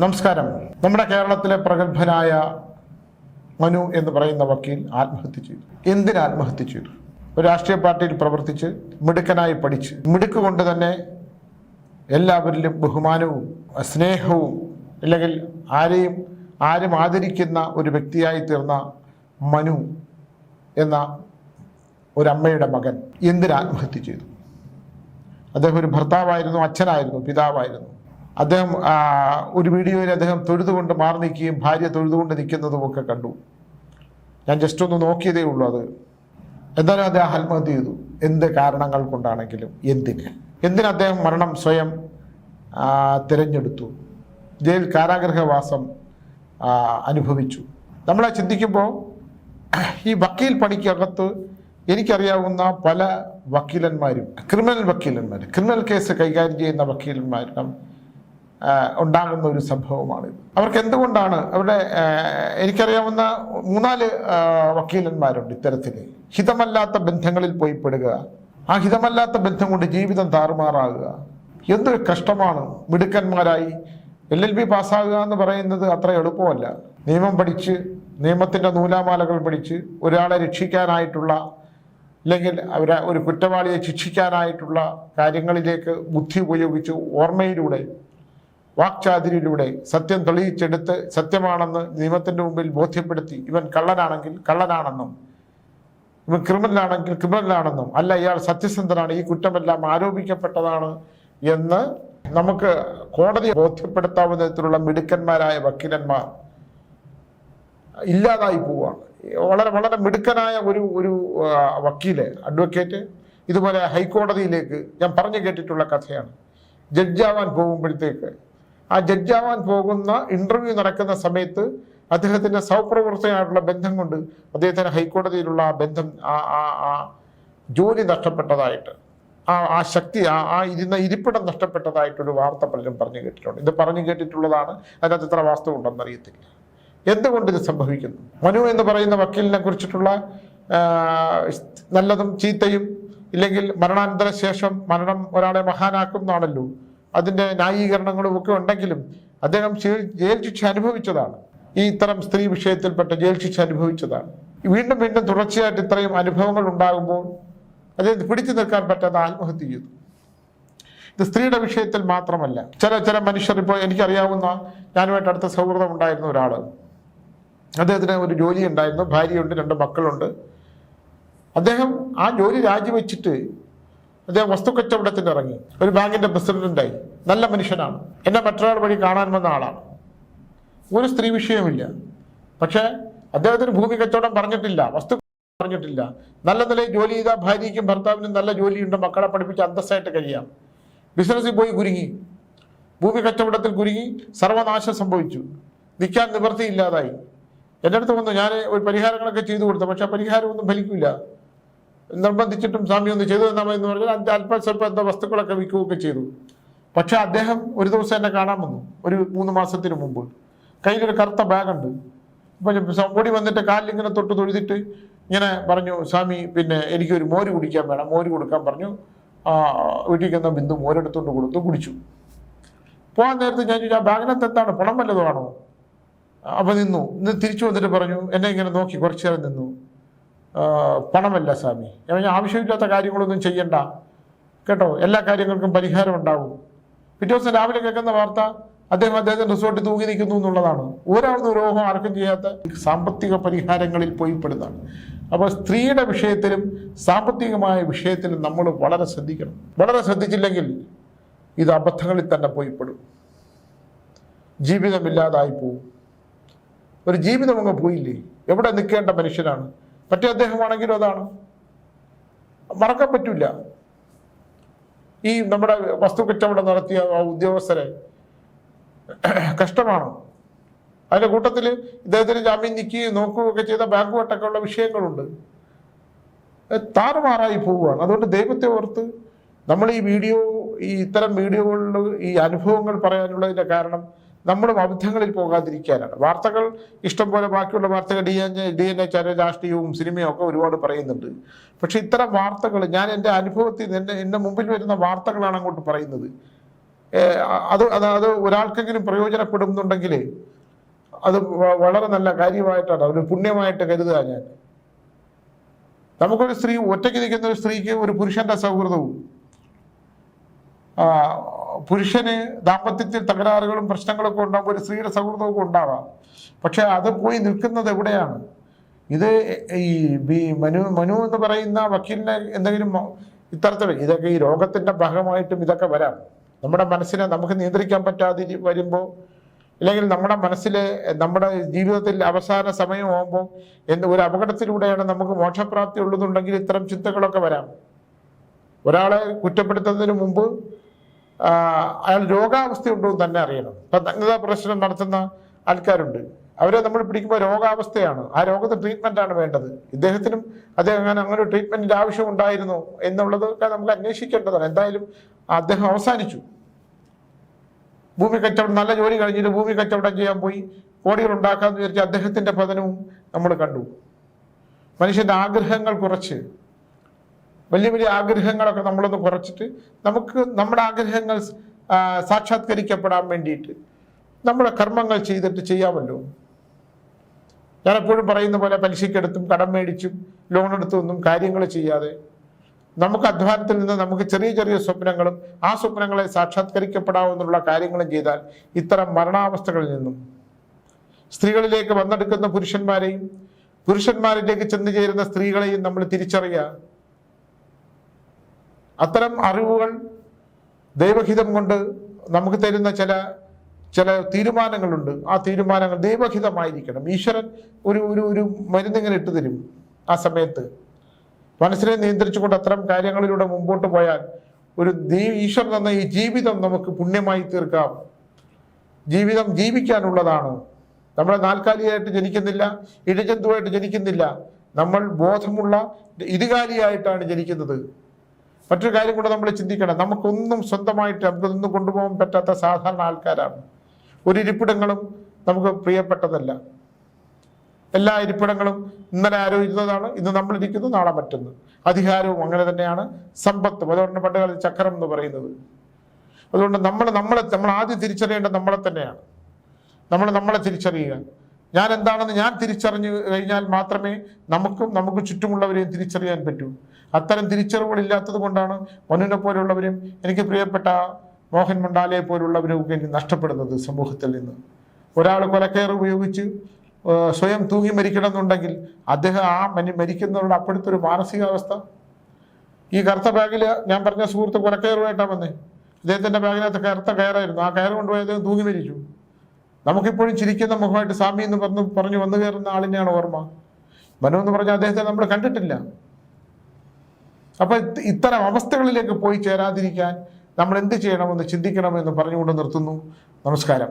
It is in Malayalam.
നമസ്കാരം. നമ്മുടെ കേരളത്തിലെ പ്രഗത്ഭനായ മനു എന്ന് പറയുന്ന വക്കീൽ ആത്മഹത്യ ചെയ്തു. എന്തിന് ആത്മഹത്യ ചെയ്തു? ഒരു രാഷ്ട്രീയ പാർട്ടിയിൽ പ്രവർത്തിച്ച് മിടുക്കനായി പഠിച്ച് മിടുക്ക് കൊണ്ട് തന്നെ എല്ലാവരിലും ബഹുമാനവും സ്നേഹവും അല്ലെങ്കിൽ ആരെയും ആരും ആദരിക്കുന്ന ഒരു വ്യക്തിയായി തീർന്ന മനു എന്ന ഒരമ്മയുടെ മകൻ എന്തിന് ആത്മഹത്യ ചെയ്തു? അദ്ദേഹം ഒരു ഭർത്താവായിരുന്നു അച്ഛനായിരുന്നു പിതാവായിരുന്നു. അദ്ദേഹം ഒരു വീഡിയോയിൽ അദ്ദേഹം തൊഴുതുകൊണ്ട് മാറി നിൽക്കുകയും ഭാര്യ തൊഴുതുകൊണ്ട് നിൽക്കുന്നതും ഒക്കെ കണ്ടു. ഞാൻ ജസ്റ്റ് ഒന്ന് നോക്കിയതേ ഉള്ളൂ അത്. എന്തായാലും അദ്ദേഹം ആത്മഹത്യ ചെയ്തു. എന്ത് കാരണങ്ങൾ കൊണ്ടാണെങ്കിലും എന്തിന്? എന്തിന് അദ്ദേഹം മരണം സ്വയം തിരഞ്ഞെടുത്തു? ജയിൽ കാരാഗ്രഹവാസം അനുഭവിച്ചു. നമ്മളെ ചിന്തിക്കുമ്പോൾ ഈ വക്കീൽ പണിക്കകത്ത് എനിക്കറിയാവുന്ന പല വക്കീലന്മാരും ക്രിമിനൽ വക്കീലന്മാർ ക്രിമിനൽ കേസ് കൈകാര്യം ചെയ്യുന്ന വക്കീലന്മാരും ഉണ്ടാകുന്ന ഒരു സംഭവമാണിത്. അവർക്ക് എന്തുകൊണ്ടാണ്? അവരുടെ എനിക്കറിയാവുന്ന മൂന്നാൽ വക്കീലന്മാരുണ്ട് ഇത്തരത്തിൽ ഹിതമല്ലാത്ത ബന്ധങ്ങളിൽ പോയി പെടുക. ആ ഹിതമല്ലാത്ത ബന്ധം കൊണ്ട് ജീവിതം താറുമാറാകുക. എന്തൊരു കഷ്ടമാണ് മിടുക്കന്മാരായി. എൽ എൽ ബി പാസ്സാകുക എന്ന് പറയുന്നത് അത്ര എളുപ്പമല്ല. നിയമം പഠിച്ച് നിയമത്തിന്റെ നൂലാമാലകൾ പഠിച്ച് ഒരാളെ രക്ഷിക്കാനായിട്ടുള്ള അല്ലെങ്കിൽ അവരെ ഒരു കുറ്റവാളിയെ ശിക്ഷിക്കാനായിട്ടുള്ള കാര്യങ്ങളിലേക്ക് ബുദ്ധി ഉപയോഗിച്ച് ഓർമ്മയിലൂടെ വാക്ചാതിരിയിലൂടെ സത്യം തെളിയിച്ചെടുത്ത് സത്യമാണെന്ന് നിയമത്തിന്റെ മുമ്പിൽ ബോധ്യപ്പെടുത്തി ഇവൻ കള്ളനാണെങ്കിൽ കള്ളനാണെന്നും ഇവൻ ക്രിമിനലാണെങ്കിൽ ക്രിമിനലാണെന്നും അല്ല ഇയാൾ സത്യസന്ധനാണ് ഈ കുറ്റമെല്ലാം ആരോപിക്കപ്പെട്ടതാണ് എന്ന് നമുക്ക് കോടതിയെ ബോധ്യപ്പെടുത്താവുന്ന വിധത്തിലുള്ള മിടുക്കന്മാരായ വക്കീലന്മാർ ഇല്ലാതായി പോവുകയാണ്. വളരെ വളരെ മിടുക്കനായ ഒരു ഒരു വക്കീൽ അഡ്വക്കേറ്റ് ഇതുപോലെ ഹൈക്കോടതിയിലേക്ക് ഞാൻ പറഞ്ഞു കേട്ടിട്ടുള്ള കഥയാണ്. ജഡ്ജാവാൻ പോകുമ്പോഴത്തേക്ക് ആ ജഡ്ജാവാൻ പോകുന്ന ഇന്റർവ്യൂ നടക്കുന്ന സമയത്ത് അദ്ദേഹത്തിന്റെ സൗപ്രവർത്തകനായിട്ടുള്ള ബന്ധം കൊണ്ട് അദ്ദേഹത്തിന് ഹൈക്കോടതിയിലുള്ള ആ ബന്ധം ആ ആ ജോലി നഷ്ടപ്പെട്ടതായിട്ട് ആ ആ ശക്തി ആ ആ ഇരുന്ന ഇരിപ്പിടം നഷ്ടപ്പെട്ടതായിട്ടൊരു വാർത്ത പലരും പറഞ്ഞു കേട്ടിട്ടുണ്ട്. ഇത് പറഞ്ഞു കേട്ടിട്ടുള്ളതാണ് അതിനകത്ത് ഇത്ര വാസ്തവം ഉണ്ടെന്ന് അറിയത്തില്ല. എന്തുകൊണ്ട് ഇത് സംഭവിക്കുന്നു? മനു എന്ന് പറയുന്ന വക്കീലിനെ കുറിച്ചിട്ടുള്ള നല്ലതും ചീത്തയും ഇല്ലെങ്കിൽ മരണാനന്തര ശേഷം മരണം ഒരാളെ മഹാനാക്കുന്നതാണല്ലോ അതിന്റെ ന്യായീകരണങ്ങളും ഒക്കെ ഉണ്ടെങ്കിലും അദ്ദേഹം ജയിൽ ശിക്ഷ അനുഭവിച്ചതാണ്. ഈ ഇത്തരം സ്ത്രീ വിഷയത്തിൽപ്പെട്ട ജയിൽ ശിക്ഷ അനുഭവിച്ചതാണ്. വീണ്ടും വീണ്ടും തുടർച്ചയായിട്ട് ഇത്രയും അനുഭവങ്ങൾ ഉണ്ടാകുമ്പോൾ അദ്ദേഹം പിടിച്ചു നിൽക്കാൻ പറ്റാതെ ആത്മഹത്യ ചെയ്തു. ഇത് സ്ത്രീയുടെ വിഷയത്തിൽ മാത്രമല്ല. ചില ചില മനുഷ്യർ ഇപ്പോൾ എനിക്കറിയാവുന്ന ഞാനുമായിട്ട് അടുത്ത സൗഹൃദം ഉണ്ടായിരുന്ന ഒരാൾ അദ്ദേഹത്തിന് ഒരു ജോലി ഉണ്ടായിരുന്നു. ഭാര്യയുണ്ട് രണ്ട് മക്കളുണ്ട്. അദ്ദേഹം ആ ജോലി രാജിവെച്ചിട്ട് അദ്ദേഹം വസ്തു കച്ചവടത്തിന് ഇറങ്ങി. ഒരു ബാങ്കിന്റെ പ്രസിഡന്റായി. നല്ല മനുഷ്യനാണ്. എന്നെ മറ്റൊരാൾ വഴി കാണാൻ വന്ന ആളാണ്. ഒരു സ്ത്രീ വിഷയമില്ല പക്ഷേ അദ്ദേഹത്തിന് ഭൂമി കച്ചവടം പറഞ്ഞിട്ടില്ല വസ്തു പറഞ്ഞിട്ടില്ല. നല്ല നിലയിൽ ജോലി ചെയ്ത ഭാര്യയ്ക്കും ഭർത്താവിനും നല്ല ജോലിയുണ്ട് മക്കളെ പഠിപ്പിച്ച് അന്തസ്സായിട്ട് കഴിയാം. ബിസിനസ്സിൽ പോയി കുരുങ്ങി. ഭൂമി കച്ചവടത്തിൽ കുരുങ്ങി. സർവനാശം സംഭവിച്ചു. നിൽക്കാൻ നിവൃത്തിയില്ലാതായി. എന്റെ അടുത്ത് വന്നു. ഞാൻ ഒരു പരിഹാരങ്ങളൊക്കെ ചെയ്തു കൊടുത്തു. പക്ഷെ ആ പരിഹാരമൊന്നും ഫലിക്കില്ല. നിർബന്ധിച്ചിട്ടും സ്വാമി ഒന്ന് ചെയ്തു തന്നാൽ മതി എന്ന് പറഞ്ഞാൽ അല്പം സ്വല്പം എന്താ വസ്തുക്കളൊക്കെ വിൽക്കുകയൊക്കെ ചെയ്തു. പക്ഷെ അദ്ദേഹം ഒരു ദിവസം എന്നെ കാണാൻ വന്നു. ഒരു മൂന്ന് മാസത്തിന് മുമ്പ്. കയ്യിലൊരു കറുത്ത ബാഗുണ്ട്. അപ്പം ഓടി വന്നിട്ട് കാലിലിങ്ങനെ തൊട്ട് തൊഴുതിട്ട് ഇങ്ങനെ പറഞ്ഞു സ്വാമി പിന്നെ എനിക്കൊരു മോര് കുടിക്കാൻ വേണം. മോര് കൊടുക്കാൻ പറഞ്ഞു. വീട്ടിൽ കിന്ന ബിന്ദു മോരെടുത്തോണ്ട് കൊടുത്തു കുടിച്ചു. പോകാൻ നേരത്തെ ഞാൻ ചോദിച്ചു ആ ബാഗിനകത്ത് എന്താണ്? പണം വല്ലതുമാണോ അപ്പം നിന്നു. ഇന്ന് തിരിച്ചു വന്നിട്ട് പറഞ്ഞു എന്നെ ഇങ്ങനെ നോക്കി കുറച്ചു നേരം നിന്നു. പണമല്ല സ്വാമി. ആവശ്യമില്ലാത്ത കാര്യങ്ങളൊന്നും ചെയ്യണ്ട. കേട്ടോ? എല്ലാ കാര്യങ്ങൾക്കും പരിഹാരം ഉണ്ടാവും. പിറ്റേ ദിവസം രാവിലെ കേൾക്കുന്ന വാർത്ത അദ്ദേഹം അദ്ദേഹത്തിന്റെ റിസോർട്ടിൽ തൂങ്ങി നിൽക്കുന്നു എന്നുള്ളതാണ്. ഒരാൾ രോഗം ആർക്കും ചെയ്യാത്ത സാമ്പത്തിക പരിഹാരങ്ങളിൽ പോയി പെടുന്നതാണ്. അപ്പോൾ സ്ത്രീയുടെ വിഷയത്തിലും സാമ്പത്തികമായ വിഷയത്തിലും നമ്മൾ വളരെ ശ്രദ്ധിക്കണം. വളരെ ശ്രദ്ധിച്ചില്ലെങ്കിൽ ഇത് അബദ്ധങ്ങളിൽ തന്നെ പോയി പെടും. ജീവിതമില്ലാതായി പോവും. ഒരു ജീവിതം അങ്ങ് പോയില്ലേ? എവിടെ നിൽക്കേണ്ട മനുഷ്യനാണ്? മറ്റേ അദ്ദേഹമാണെങ്കിലും അതാണ്. മറക്കാൻ പറ്റില്ല ഈ നമ്മുടെ വസ്തു കച്ചവടം നടത്തിയ ആ ഉദ്യോഗസ്ഥരെ കഷ്ടമാണ്. അതിന്റെ കൂട്ടത്തിൽ ഇദ്ദേഹത്തിന് ജാമ്യം നിൽക്കുകയും നോക്കുകയൊക്കെ ചെയ്ത ബാങ്ക് ഉള്ള വിഷയങ്ങളുണ്ട്. താറുമാറായി പോവുകയാണ്. അതുകൊണ്ട് ദൈവത്തെ ഓർത്ത് നമ്മൾ ഈ വീഡിയോ ഈ ഇത്തരം വീഡിയോകളിൽ ഈ അനുഭവങ്ങൾ പറയാനുള്ളതിന്റെ കാരണം നമ്മളും അബദ്ധങ്ങളിൽ പോകാതിരിക്കാനാണ്. വാർത്തകൾ ഇഷ്ടംപോലെ ബാക്കിയുള്ള വാർത്തകൾ D N D N A channel രാഷ്ട്രീയവും സിനിമയും ഒക്കെ ഒരുപാട് പറയുന്നുണ്ട്. പക്ഷെ ഇത്തരം വാർത്തകൾ ഞാൻ എന്റെ അനുഭവത്തിൽ എന്റെ എന്റെ മുമ്പിൽ വരുന്ന വാർത്തകളാണ് അങ്ങോട്ട് പറയുന്നത്. അത് അത് അത് ഒരാൾക്കെങ്കിലും പ്രയോജനപ്പെടുന്നുണ്ടെങ്കിൽ അത് വളരെ നല്ല കാര്യമായിട്ടാണ് ഒരു പുണ്യമായിട്ട് കരുതുക ഞാൻ. നമുക്കൊരു സ്ത്രീ ഒറ്റയ്ക്ക് നിൽക്കുന്ന ഒരു സ്ത്രീക്ക് ഒരു പുരുഷന്റെ സൗഹൃദവും പുരുഷന് ദാമ്പത്യത്തിൽ തകരാറുകളും പ്രശ്നങ്ങളൊക്കെ ഉണ്ടാകുമ്പോൾ ഒരു സ്ത്രീയുടെ സൗഹൃദമൊക്കെ ഉണ്ടാവാം. പക്ഷെ അത് പോയി നിൽക്കുന്നത് എവിടെയാണ്? ഇത് ഈ മനു മനു എന്ന് പറയുന്ന വക്കീലിനെ എന്തെങ്കിലും ഇത്തരത്തിൽ ഇതൊക്കെ ഈ രോഗത്തിന്റെ ഭാഗമായിട്ടും ഇതൊക്കെ വരാം. നമ്മുടെ മനസ്സിനെ നമുക്ക് നിയന്ത്രിക്കാൻ പറ്റാതെ വരുമ്പോൾ അല്ലെങ്കിൽ നമ്മുടെ മനസ്സിലെ നമ്മുടെ ജീവിതത്തിൽ അവസാന സമയമാകുമ്പോൾ എന്ത് ഒരു അപകടത്തിലൂടെയാണ് നമുക്ക് മോക്ഷപ്രാപ്തി ഉള്ളതുണ്ടെങ്കിൽ ഇത്തരം ചിന്തകളൊക്കെ വരാം. ഒരാളെ കുറ്റപ്പെടുത്തുന്നതിന് മുമ്പ് അയാൾ രോഗാവസ്ഥ ഉണ്ടോ എന്ന് തന്നെ അറിയണം. ഇപ്പം നഗ്നതാ പ്രദർശനം നടത്തുന്ന ആൾക്കാരുണ്ട്. അവരെ നമ്മൾ പിടിക്കുമ്പോൾ രോഗാവസ്ഥയാണ്. ആ രോഗത്തെ ട്രീറ്റ്മെന്റ് ആണ് വേണ്ടത്. ഇദ്ദേഹത്തിനും അദ്ദേഹം അങ്ങനെ അങ്ങനെ ട്രീറ്റ്മെന്റിന്റെ ആവശ്യം ഉണ്ടായിരുന്നു എന്നുള്ളതൊക്കെ നമുക്ക് അന്വേഷിക്കേണ്ടതാണ്. എന്തായാലും അദ്ദേഹം അവസാനിച്ചു. ഭൂമി കച്ചവടം നല്ല ജോലി കഴിഞ്ഞിട്ട് ഭൂമി കച്ചവടം ചെയ്യാൻ പോയി. കോടികൾ ഉണ്ടാക്കാന്ന് വിചാരിച്ച അദ്ദേഹത്തിന്റെ പതനവും നമ്മൾ കണ്ടു. മനുഷ്യന്റെ ആഗ്രഹങ്ങൾ കുറച്ച്. വലിയ വലിയ ആഗ്രഹങ്ങളൊക്കെ നമ്മളൊന്ന് കുറച്ചിട്ട് നമുക്ക് നമ്മുടെ ആഗ്രഹങ്ങൾ സാക്ഷാത്കരിക്കപ്പെടാൻ വേണ്ടിയിട്ട് നമ്മുടെ കർമ്മങ്ങൾ ചെയ്തിട്ട് ചെയ്യാമല്ലോ. ഞാൻ എപ്പോഴും പറയുന്ന പോലെ പലിശക്കെടുത്തും കടം മേടിച്ചും ലോൺ എടുത്തും ഒന്നും കാര്യങ്ങൾ ചെയ്യാതെ നമുക്ക് അധ്വാനത്തിൽ നിന്ന് നമുക്ക് ചെറിയ ചെറിയ സ്വപ്നങ്ങളും ആ സ്വപ്നങ്ങളെ സാക്ഷാത്കരിക്കപ്പെടാവുന്നുള്ള കാര്യങ്ങളും ചെയ്താൽ ഇത്തരം മരണാവസ്ഥകളിൽ നിന്നും സ്ത്രീകളിലേക്ക് വന്നെടുക്കുന്ന പുരുഷന്മാരെയും പുരുഷന്മാരിലേക്ക് ചെന്നു ചേരുന്ന സ്ത്രീകളെയും നമ്മൾ തിരിച്ചറിയുക അത്തരം അറിവുകൾ ദൈവഹിതം കൊണ്ട് നമുക്ക് തരുന്ന ചില ചില തീരുമാനങ്ങളുണ്ട്. ആ തീരുമാനങ്ങൾ ദൈവഹിതമായിരിക്കണം. ഈശ്വരൻ ഒരു ഒരു ഒരു മരുന്നിങ്ങനെ ഇട്ടു തരും ആ സമയത്ത്. മനസ്സിനെ നിയന്ത്രിച്ചുകൊണ്ട് അത്തരം കാര്യങ്ങളിലൂടെ മുമ്പോട്ട് പോയാൽ ഒരു ദൈവ ഈശ്വരൻ തന്ന ഈ ജീവിതം നമുക്ക് പുണ്യമായി തീർക്കാം. ജീവിതം ജീവിക്കാനുള്ളതാണ്. നമ്മൾ നാൽക്കാലിയായിട്ട് ജനിക്കുന്നില്ല ഇടജന്തുവായിട്ട് ജനിക്കുന്നില്ല. നമ്മൾ ബോധമുള്ള ഇതുകാലിയായിട്ടാണ് ജനിക്കുന്നത്. മറ്റൊരു കാര്യം കൂടെ നമ്മൾ ചിന്തിക്കണം. നമുക്കൊന്നും സ്വന്തമായിട്ട് നമുക്കൊന്നും കൊണ്ടുപോകാൻ പറ്റാത്ത സാധാരണ ആൾക്കാരാണ്. ഒരു ഇരിപ്പിടങ്ങളും നമുക്ക് പ്രിയപ്പെട്ടതല്ല. എല്ലാ ഇരിപ്പിടങ്ങളും ഇന്നലെ ആരോ ഇരുന്നതാണ് ഇന്ന് നമ്മൾ ഇരിക്കുന്നു നാളെ മറ്റൊന്ന്. അധികാരവും അങ്ങനെ തന്നെയാണ് സമ്പത്തും. അതുകൊണ്ട് പണ്ട് കാലത്ത് ചക്രം എന്ന് പറയുന്നത്. അതുകൊണ്ട് നമ്മൾ നമ്മളെ നമ്മൾ ആദ്യം തിരിച്ചറിയേണ്ടത് നമ്മളെ തന്നെയാണ്. നമ്മൾ നമ്മളെ തിരിച്ചറിയുക. ഞാൻ എന്താണെന്ന് ഞാൻ തിരിച്ചറിഞ്ഞു കഴിഞ്ഞാൽ മാത്രമേ നമുക്കും നമുക്ക് ചുറ്റുമുള്ളവരെയും തിരിച്ചറിയാൻ പറ്റൂ. അത്തരം തിരിച്ചറിവുകൾ ഇല്ലാത്തത് കൊണ്ടാണ് മനുവിനെ പോലുള്ളവരും എനിക്ക് പ്രിയപ്പെട്ട മോഹൻ മണ്ഡാലയെ പോലുള്ളവരും ഒക്കെ എനിക്ക് നഷ്ടപ്പെടുന്നത് സമൂഹത്തിൽ നിന്ന്. ഒരാൾ കൊലക്കയർ ഉപയോഗിച്ച് സ്വയം തൂങ്ങി മരിക്കണമെന്നുണ്ടെങ്കിൽ അദ്ദേഹം ആ മനി മരിക്കുന്നവരുടെ അപ്പോഴത്തെ ഒരു മാനസികാവസ്ഥ. ഈ കറുത്ത ബാഗിൽ ഞാൻ പറഞ്ഞ സുഹൃത്ത് കൊലക്കയറുമായിട്ടാണ് വന്നേ അദ്ദേഹത്തിന്റെ ബാഗിനകത്ത് കറുത്ത കയറായിരുന്നു. ആ കയർ കൊണ്ടുപോയി അദ്ദേഹം തൂങ്ങി മരിച്ചു. നമുക്കിപ്പോഴും ചിരിക്കുന്ന മുഖമായിട്ട് സ്വാമി എന്ന് പറഞ്ഞു പറഞ്ഞു വന്നു കയറുന്ന ആളിനെയാണ് ഓർമ്മ. മനു എന്ന് പറഞ്ഞാൽ അദ്ദേഹത്തെ നമ്മൾ കണ്ടിട്ടില്ല. അപ്പൊ ഇത്തരം അവസ്ഥകളിലേക്ക് പോയി ചേരാതിരിക്കാൻ നമ്മൾ എന്ത് ചെയ്യണമെന്ന് ചിന്തിക്കണമെന്ന് പറഞ്ഞുകൊണ്ട് നിർത്തുന്നു. നമസ്കാരം.